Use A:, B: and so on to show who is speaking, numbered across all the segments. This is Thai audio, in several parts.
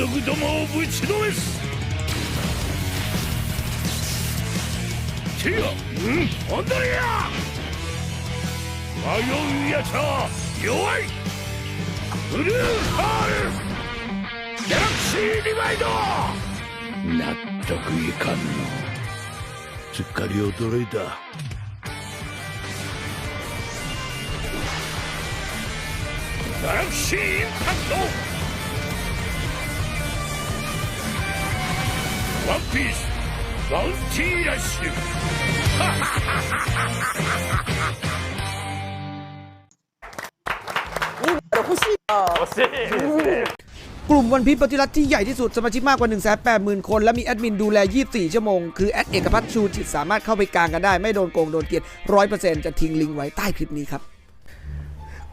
A: 賊どもをぶちのめす。てやうん本当にや迷うやつは弱い。ブルーハールギャラクシーリバイド。納得いかんの。すっかり驚いた。ギャラクシーインパクトワンピースバウンティーラッシュ
B: 欲しいな
C: กลุ่มวันพีชปฏิรัติที่ใหญ่ที่สุด สมาชิกมากกว่า 1 8 0 0 0 0 คน และมีแอดมินดูแล 24 ชั่วโมง คือแอดเอกพัฒน์ชูจิต สามารถเข้าไปกลางกันได้ ไม่โดนโกง โดนเกลียด100%จะทิ้งลิงก์ไว้ใต้คลิปนี้ครับ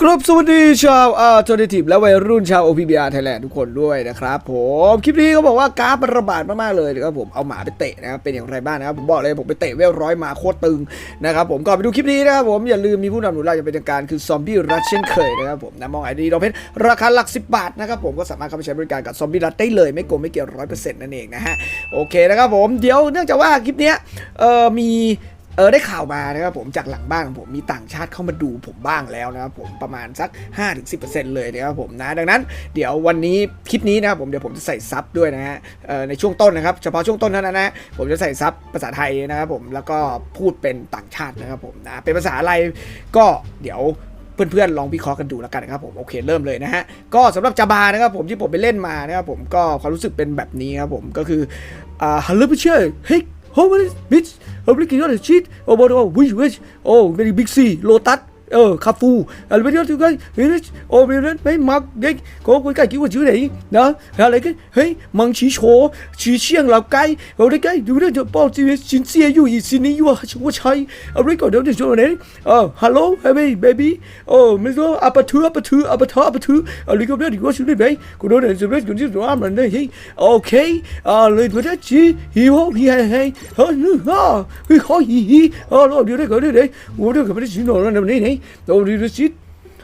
C: กรบสวัสดีชาวอาร์เนทีฟและวัยรุ่นชาว OPBR Thailand ทุกคนด้วยนะครับผมคลิปนี้เขาบอกว่ากราฟระบาดมากๆเลยนะครับผมเอาหมาไปเตะนะครับเป็นอย่างไรบ้างนะครับผมบอกเลยผมไปเตะเวลร้อยมาโคตรตึงนะครับผมก่อนไปดูคลิปนี้นะครับผมอย่าลืมมีผู้นำหนุนเราจะเป็นทางการคือซอมบี้รัชเช่นเคยนะครับผมนะมองไอดีเราเพชรราคาหลัก 10 บาทนะครับผมก็สามารถเข้าไปใช้บริการกับซอมบี้รัชได้เลยไม่โกงไม่เกี่ยวร้อยเปอร์เซ็นต์นั่นเองนะฮะโอเคนะครับผมเดี๋ยวเนื่องจากว่าคลิปนี้เอ่อมี เออได้ข่าวมานะครับผมจากหลังบ้านของผมมีต่างชาติเข้ามาดูผมบ้างแล้วนะครับผมประมาณสัก 5-10%เลยนะครับผมนะดังนั้นเดี๋ยววันนี้คลิปนี้นะครับผมเดี๋ยวผมจะใส่ซับด้วยนะฮะในช่วงต้นนะครับเฉพาะช่วงต้นเท่านั้นนะผมจะใส่ซับภาษาไทยนะครับผมแล้วก็พูดเป็นต่างชาตินะครับผมนะเป็นภาษาอะไรก็เดี๋ยวเพื่อนๆ ลองวิเคราะห์กันดูแล้วกันนะครับผมโอเคเริ่มเลยนะฮะก็สำหรับจาบานะครับผมที่ผมไปเล่นมานะครับผมก็ความรู้สึกเป็นแบบนี้ครับผมก็คืออ่าฮัลโหลเพี่อร์เฮ้ยโฮมันบิชโฮมันกินยอดชิตโอ้โหวิชวิชโอ้เบบิ๊กซีโลตัสเออคาฟูอะไรไม่รู้ที่กันเฮ้ย โอ้ไม่รู้ไม่มักเด็กก็คุ ยกันกี่ว่าชื่อไหนนะอะไรกันเฮ้ยมังชีโฉชีเชียงเหล่าไก่อะไรกันดูเรื่องจะบอกชีวิตชินเสียอยู่อีสินี้อยู่ว่าใช่อะไรก็เดี๋ยวจะช่วยไหนเออฮัลโหลเฮ้ยเบบี้โอ้ไม่รู้อัปะทืออัปะโดนรียกกูจะว่ามันได้เฮ้ย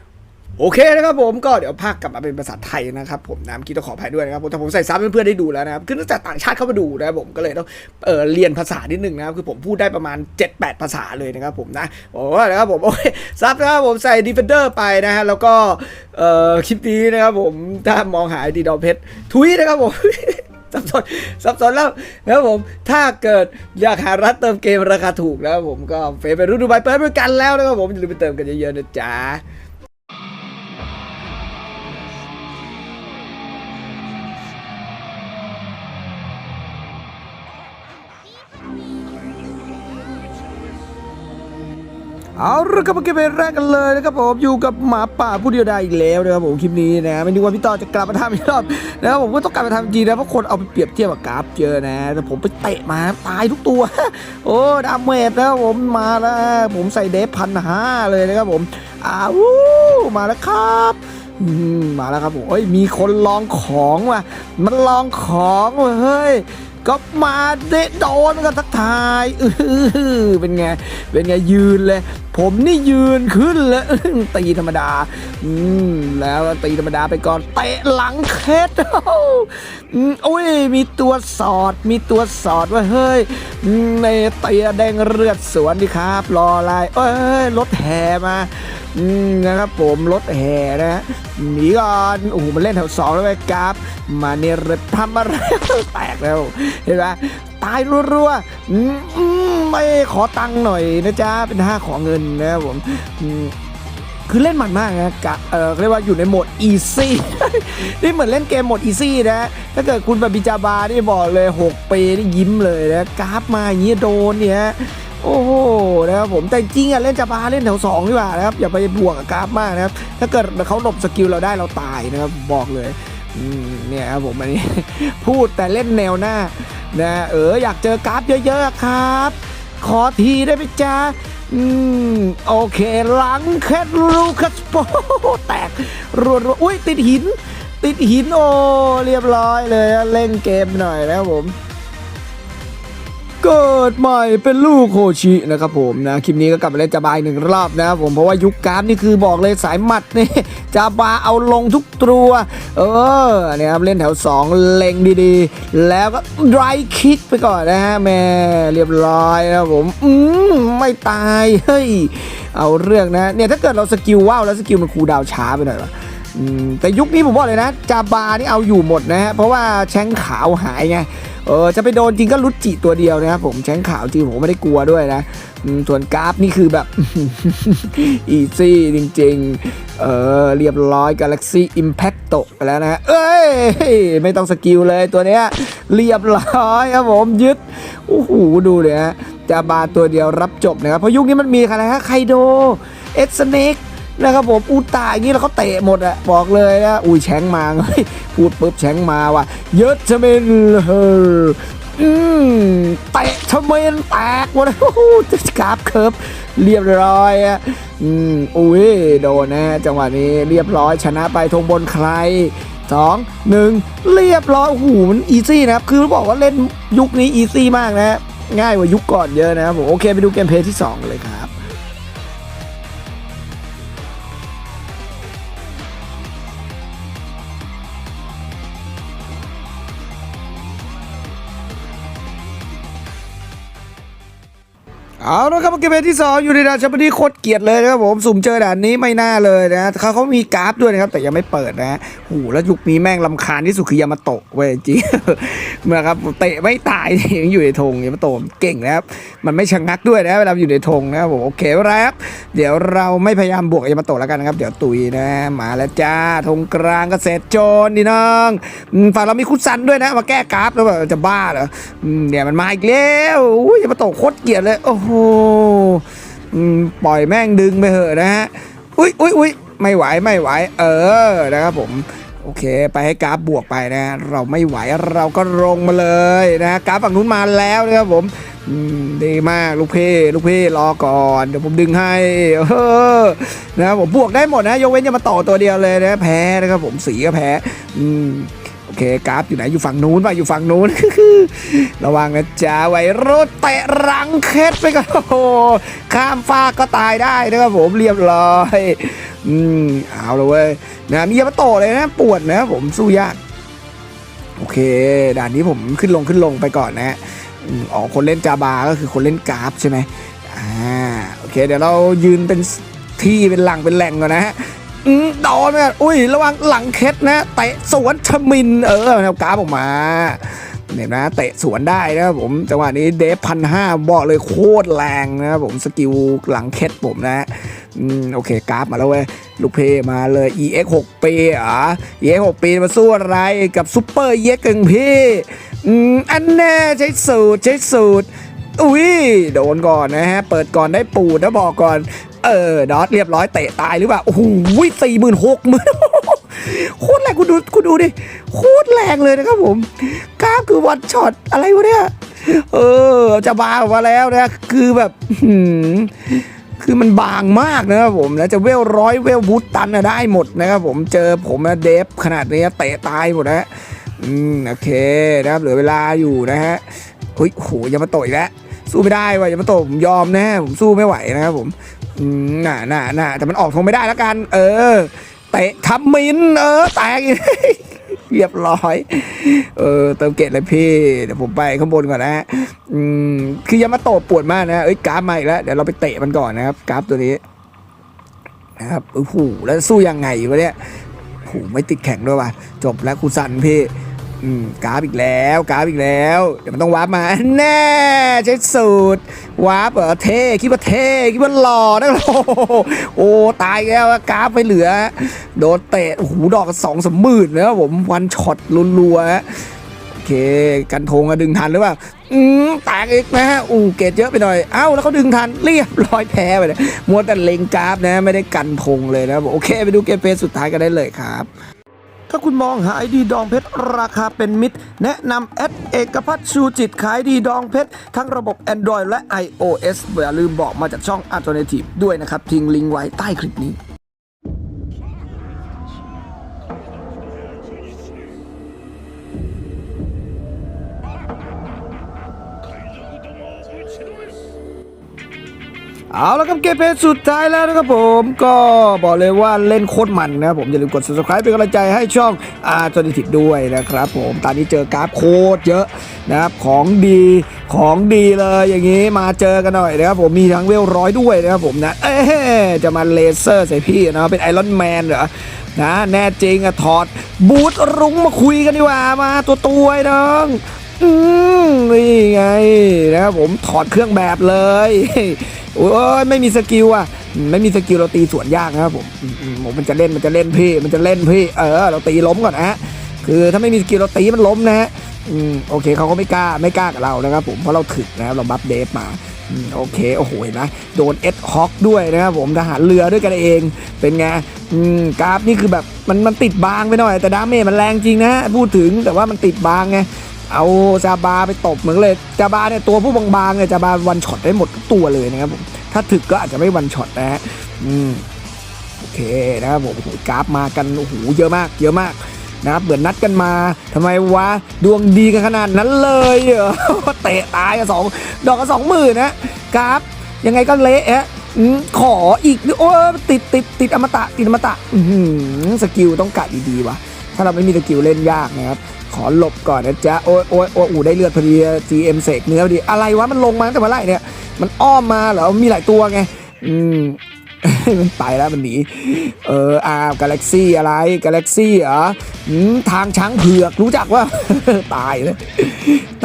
C: โอเคอ่าเลยตัวนั้นจีฮีโร่ฮีเฮ้เฮ้ยเฮ้ยฮ่าเฮ้ยขอฮีฮีอ่าเราเดี๋ยวได้ก็ได้ได้กูเดี๋ยวก็ไม่ได้ชินหรอกนะนี่นี่เราเดี๋ยวชิโอเคนะครับผมก็เดี๋ยวภาคกลับมาเป็นภาษาไทยนะครับผมนะเมื่อกี้ต้องขออภัยด้วยนะครับผมแต่ผมใส่ซับเพื่อนๆได้ดูแล้วนะครับคือตั้งแต่ต่างชาติเข้ามาดูนะครับผมก็เลยต้องเออเรียนภาษานิดนึงนะครับคือผมพูดได้ประมาณ 7-8 ภาษาเลยนะครับผมนะโอ้นะครับผมโอเคซับนะครับผมใส่ Defender ไปนะฮะแล้วก็เออคลิปนี้นะครับผมถ้ามองหาดีดอเพชรทุยนะครับผม สับสนสับสนแล้วนะผมถ้าเกิดอยากหาร้านเติมเกมราคาถูกนะผมก็เฟซไปรู้ดูใบเปิดบริการแล้วนะครับผมอย่าลืมไปเติมกันเยอะๆนะจ๊ะ เอาละครับมาเก็บเป็นแรกกันเลยนะครับผมอยู่กับหมาป่าผู้เดียวดายอีกแล้วนะครับผมคลิปนี้นะไม่นึกว่าพี่ต่อจะกลับมาทำอีกรอบนะครับผมก็ต้องกลับมาทำจริงนะเพราะคนเอาไปเปรียบเทียบกับกราฟเจอนะแต่ผมไปเตะมาตายทุกตัว โอ้ดาเมจนะครับผมมาแล้วผมใส่เดฟพันห้าเลยนะครับผมอ้าวมาแล้วครับมาแล้วครับผมเฮ้ยมีคนลองของว่ะมันลองของเฮ้ย ก็มาเดะโดนกันทักทายอื้ออเป็นไง เป็นไงยืนเลย ผมนี่ยืนขึ้นเลยตีธรรมดา อืมแล้วตีธรรมดาไปก่อนเตะหลังเคสอืมโอ้ยมีตัวสอด มีตัวสอดว่าเฮ้ยในเตียแดงเลือดสวนดิครับ รออะไรเอ้ยรถแห่มา อืมนะครับผมรถแห่นะฮะหนีก่อนโอ้โหมันเล่นแถวสองแล้วไปกราฟมาเนี่ยรทำอะไรแตกแล้วเห็นไหมตายรัวๆอืมไม่ขอตังค์หน่อยนะจ๊ะเป็นห้าขอเงินนะครับผมคือเล่นมันมากนะกะเออเรียกว่าอยู่ในโหมด easy นี่เหมือนเล่นเกมโหมด easy นะ ถ้าเกิดคุณแบบบิจาบานี่บอกเลย 6 ปีนี่ยิ้มเลยนะกราฟมาอย่างนี้โดนเนี่ย โอ้โหนะครับผมแต่จริงอะเล่นจาบาเล่นแถวสองดีกว่านะครับอย่าไปบวกกับกราฟมากนะครับ ถ้าเกิดเขาหลบสกิลเราได้เราตายนะครับบอกเลยเนี่ยครับผมอันนี้พูดแต่เล่นแนวหน้านะเอออยากเจอกราฟเยอะๆครับ ขอทีได้ไหมจ๊ะอืมโอเคหลังแคทลูคัสโปแตกรัวๆอุ้ยติดหิน ติดหินโอ้เรียบร้อยเลยเล่นเกมหน่อยนะครับผม เกิดใหม่เป็นลูกโคชินะครับผมนะคลิปนี้ก็กลับมาเล่นจาบาอีกหนึ่งรอบนะครับผมเพราะว่ายุคกราฟนี่คือบอกเลยสายหมัดนี่จาบาเอาลงทุกตัวเออเนี่ยครับเล่นแถว 2 เล็งดีๆ แล้วก็ดรคิกไปก่อนนะฮะแม่เรียบร้อยนะครับผมอืมไม่ตายเฮ้ยเอาเรื่องนะเนี่ยถ้าเกิดเราสกิลว่าวแล้วสกิลมันคูดาวช้าไปหน่อยวะแต่ยุคนี้ผมบอกเลยนะจาบานี่เอาอยู่หมดนะฮะเพราะว่าแชงขาวหายไง เออจะไปโดนจริงก็ลุดจิตัวเดียวนะครับผมแชงขาวจริงผมไม่ได้กลัวด้วยนะส่วนกราฟนี่คือแบบ อีซี่จริงๆ เออเรียบร้อย Galaxy Impact ตกไปแล้วนะเอ้ย ไม่ต้องสกิลเลยตัวเนี้ยเรียบร้อยครับผมยึดโอ้โหดูเลยฮะจาบาตัวเดียวรับจบนะครับ เพราะยุคนี้มันมีอะไรฮะไคโดเอ็กซ์เน็ก นะครับผมอูตายอย่างนี้แล้วเขาเตะหมดอะบอกเลยนะอุ้ยแชงมาเฮ้ยพูดปุ๊บแชงมาว่ะเยอะจะเป็นเฮออืมเตะทำไมนแตกหมดเลยโอ้โหกราฟเคิร์ฟเรียบร้อยอะอืมอุ้ยโดนนะจังหวะนี้เรียบร้อยชนะไปธงบนใครสองหนึ่งเรียบร้อยโอ้โหมันอีซี่นะครับคือบอกว่าเล่นยุคนี้อีซี่มากนะ ง่ายกว่ายุคก่อนเยอะนะครับผมโอเคไปดูเกมเพลย์ที่สองเลยครับ เอาละครับเกมที่2อยู่ในด่านชัมเปี้ยนโคตรเกลียดเลยนะครับผมสุ่มเจอด่านนี้ไม่น่าเลยนะเขาเขามีกราฟด้วยนะครับแต่ยังไม่เปิดนะโอ้โหแล้วยุคนี้แม่งลำคาญที่สุดคือยามาโตะเว้ยจริงเมื่อครับเตะไม่ตายยังอยู่ในธงยามาโตะเก่งนะครับมันไม่ชะงักด้วยนะเวลาอยู่ในธงนะครับผมโอเคเป็นไรครับเดี๋ยวเราไม่พยายามบวกยามาโตะแล้วกันนะครับเดี๋ยวตุยนะมาแล้วจ้าธงกลางกเกษตรโจรนี่น้องฝั่งเรามีคุซันด้วยนะมาแก้กราฟแล้วแบบจะบ้าเหรอเนี่ยมันมาอีกแล้วยามาโตะโคตรเกลียดเลยโอ้โหปล่อยแม่งดึงไปเหอะนะฮะ อุ้ยอุ้ยอุ้ยไม่ไหวไม่ไหว เออนะครับผมโอเค ไปให้กราฟบวกไปนะ เราไม่ไหวเราก็ลงมาเลยนะกราฟฝั่งนู้นมาแล้วนะครับผมดีมากลูกเพ่ลูกเพ่รอก่อน เดี๋ยวผมดึงให้เออนะครับผมบวกได้หมดนะ ยกเว้นจะมาต่อตัวเดียวเลยนะ แพ้นะครับผมสีก็แพ้ อืม เคกราฟอยู่ไหนอยู่ฝั่งนู้นป่ะอยู่ฝั่งนู้น ระวังนะจ๊ะไวรุดเตะรังเคสไปก่อนโอ้โหข้ามฟากก็ตายได้นะครับผมเรียบร้อยอืมเอาเลยเว้ยนะมียามาโตเลยนะปวดนะผมสู้ยากโอเคด่านนี้ผมขึ้นลงขึ้นลงไปก่อนนะฮะอืมอ๋อคนเล่นจาบาก็คือคนเล่นกราฟใช่ไหมอ่าโอเค เดี๋ยวเรายืนเป็นที่เป็นหลังเป็นแหล่งก่อนนะฮะ โดนเนี่ยอุ้ย ระวังหลังเคสนะเตะสวนชมิน เออแนวกราฟออกมาเห็นนะเตะสวนได้นะผมจังหวะนี้เดฟพันห้าบอกเลยโคตรแรงนะผมสกิลหลังเคสผมนะอืมโอเคกราฟมาแล้วเว้ยลูกเพมาเลย EX 6ปีเหรอ EX 6ปีมาสู้อะไรกับซูเปอร์เย็กกังพี่อืมอันแน่ใช้สูตรใช้สูตรอุ้ยโดนก่อนนะฮะ เปิดก่อนได้ปูดนะบอกก่อน เออดอทเรียบร้อยเตะตายหรือเปล่าโอ้โหสี่หมื่นหกหมื่นโคตรแรงคุณดูคุณดูดิโคตรแรงเลยนะครับผมกล้าคือวันช็อตอะไรวะเนี่ยเออจะบาออกมาแล้วนะคือแบบหืมคือมันบางมากนะครับผมแล้วจะเวลร้อยเวลบูตตันนะได้หมดนะครับผมเจอผมนะเดฟขนาดนี้เตะตายหมดนะอืมโอเคนะครับเหลือเวลาอยู่นะฮะเฮ้ยโหยามาตะอีกแล้วสู้ไม่ได้ว่ะยามาโตะผมยอมนะผมสู้ไม่ไหวนะครับผม อืมน่าน่าน่าแต่มันออกทงไม่ได้แล้วกัน เออเตะทำมิน เออแตกเรียบร้อย เออเติมเกตเลยพี่ เดี๋ยวผมไปข้างบนก่อนนะฮะอืมคือยามาโตปวดมากนะเอ้ยกราฟมาอีกแล้ว เดี๋ยวเราไปเตะมันก่อนนะครับกราฟตัวนี้ นะครับโอ้โหแล้วสู้ยังไงวะเนี่ยโอ้โหไม่ติดแข่งด้วยว่ะจบแล้วครูสันพี่ อืมกราฟอีกแล้วกราฟอีกแล้ว เดี๋ยวมันต้องวาร์ปมา แน่ใช้สูตรวาร์ปเหรอเท่คิดว่าเท่คิดว่าหล่อนะโอ้โหโอ้ตายแล้วกราฟไม่เหลือ โดนเตะโอ้โหดอกสองสามหมื่นนะครับผมวันช็อตรัวๆฮะโอเค กันทงอะดึงทันหรือเปล่าอืมแตกอีกนะฮะอู้เกตเยอะไปหน่อย เอ้า แล้วเขาดึงทันเรียบร้อยแพ้ไปเลยมัวแต่เล็งกราฟนะ ไม่ได้กันทงเลยนะโอเค ไปดูเกมเพลสุดท้ายกันได้เลยครับ ถ้าคุณมองหาไอดีดองเพชรราคาเป็นมิตร แนะนำแอดเอกพัฒน์ชูจิตขายดีดองเพชร ทั้งระบบ Android และ iOS อย่าลืมบอกมาจากช่อง Alternative ด้วยนะครับ ทิ้งลิงก์ไว้ใต้คลิปนี้ เอาแล้วครับเกมเพลย์สุดท้ายแล้วนะครับผมก็บอกเลยว่าเล่นโคตรมันนะครับผมอย่าลืมกด subscribe เป็นกำลังใจให้ช่องอาร์จอนิทิดด้วยนะครับผมตอนนี้เจอกราฟโคตรเยอะนะครับของดีของดีเลยอย่างนี้มาเจอกันหน่อยนะครับผมมีทั้งเวลร้อยด้วยนะครับผมนะเอ๊จะมาเลเซอร์ใส่พี่นะเป็นไอรอนแมนเหรอนะแน่จริงอะถอดบูทรุ้งมาคุยกันดีกว่ามาตัวตัวไอ้น้อง อืมนี่ไงนะครับผมถอดเครื่องแบบเลยโอ้ยไม่มีสกิลอะ ไม่มีสกิลเราตีสวนยากนะครับผมผมมันจะเล่นมันจะเล่นพี่ มันจะเล่นพี่เออ เราตีล้มก่อนนะฮะคือถ้าไม่มีสกิลเราตีมันล้มนะฮะอืมโอเคเขาก็ไม่กล้าไม่กล้ากับเรานะครับผมเพราะเราถึกนะครับเราบัฟเดฟมาโอเคโอ้โหนไหมโดนเอ็ดฮอกด้วยนะครับผมทหารเรือด้วยกันเองเป็นไงกราฟนี่คือแบบมันมันติดบางไปหน่อย แต่ดาเมจมันแรงจริงนะ พูดถึงแต่ว่ามันติดบางไง เอาจาบาไปตบเหมือนเลยจาบาเนี่ยตัวผู้บางๆเนี่ยจาบาวันช็อตได้หมดทุกตัวเลยนะครับผมถ้าถึกก็อาจจะไม่วันช็อตนะฮะอืมโอเคนะครับผมกราฟมากันโอ้โหเยอะมาก เยอะมากนะครับเหมือนนัดกันมาทำไมวะดวงดีกันขนาดนั้นเลยเหรอเตะตายกันสองดอกกันสองหมื่นนะกราฟยังไงก็เละฮะอืมขออีกโอ้ติดติดติดอมตะติดอมตะอื้อหือสกิลต้องกัดดีๆวะถ้าเราไม่มีสกิลเล่นยากนะครับ ขอหลบก่อนนะจ๊ะ โอ้ยโอ้ยโอ้ยอูได้เลือดพอดี GM เสกเนื้อพอดี อะไรวะ มันลงมาตั้งแต่เมื่อไร่เนี่ย มันอ้อมมาเหรอ มีหลายตัวไง อืม มันไปแล้วมันหนี เอออาวกาแล็กซี่อะไร กาแล็กซี่เหรอทางช้างเผือกรู้จักว่า ตายเลย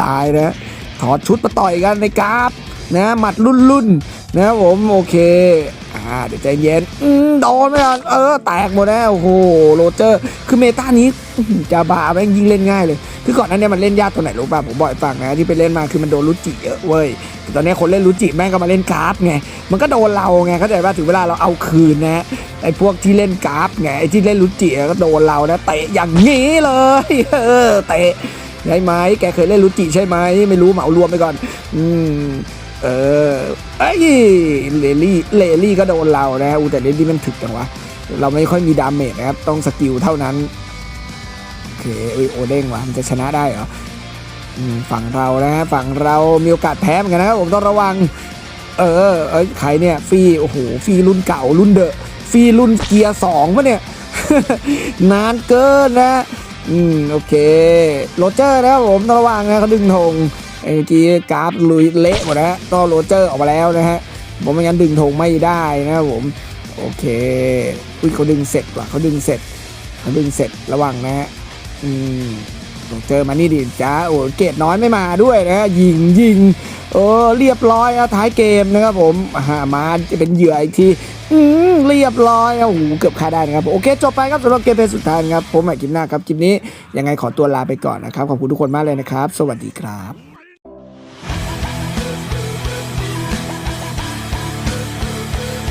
C: ตายนะ ถอดชุดมาต่อยกันในกราฟนะ หมัดรุ่นรุ่นนะผม โอเค อ่าเดี๋ยวใจเย็นอืมโดนไปก่อนเออ แตกหมดแล้วโอ้โหโรเจอร์ คือเมตานี้จะบาแม่งยิงเล่นง่ายเลย คือก่อนนั้นเนี่ยมันเล่นยากตัวไหนรู้ป่ะผมบ่อกให้ฟังนะที่ไปเล่นมาคือมันโดนรุจิเยอะเว้ยแต่ตอนนี้คนเล่นรุจิแม่งก็มาเล่นกราฟไงมันก็โดนเราไงเข้าใจป่ะถึงเวลาเราเอาคืนนะไอ้พวกที่เล่นกราฟไงไอ้ที่เล่นรุจิก็โดนเรานะเตะอย่างนี้เลยเออเตะใช่ไหมแกเคยเล่นรุจิใช่ไหมไม่รู้เหมารวมไปก่อน อืม เออไอ้เลลี่เลลี่ก็โดนเรานะอูแต่เลลี่มันถึกจังวะ เราไม่ค่อยมีดาเมจนะครับ ต้องสกิลเท่านั้น โอเฮ้ยโอเด้งวะมันจะชนะได้เหรอฝั่งเรานะฮะฝั่งเรามีโอกาสแพ้เหมือนกันนะครับผมต้องระวัง เออเอ้ยใครเนี่ยฟีโอ้โหฟีรุ่นเก่ารุ่นเดอะฟีรุ่นเกียร์สองปะเนี่ย นานเกินนะ อืม โอเค โรเจอร์นะครับผมต้องระวังนะเขาดึงธง เมื่อกี้กราฟลุยเละหมดนะฮะต้อโรเจอร์ออกมาแล้วนะฮะผมไม่งั้นดึงธงไม่ได้นะครับผม โอเคอุ้ยเขาดึงเสร็จว่ะเขาดึงเสร็จเขาดึงเสร็จระวังนะฮะอืมโรเจอร์มานี่ดิจ้าโอ้เกตน้อยไม่มาด้วยนะฮะยิงยิงเออเรียบร้อยอะท้ายเกมนะครับผมหามาจะเป็นเหยื่ออีกทีอืมเรียบร้อยโอ้โหเกือบฆ่าได้นะครับโอเคจบไปครับสำหรับเกมเพลย์สุดท้ายครับผมใหม่คลิปหน้าครับคลิปนี้ยังไงขอตัวลาไปก่อนนะครับขอบคุณทุกคนมากเลยนะครับ สวัสดีครับ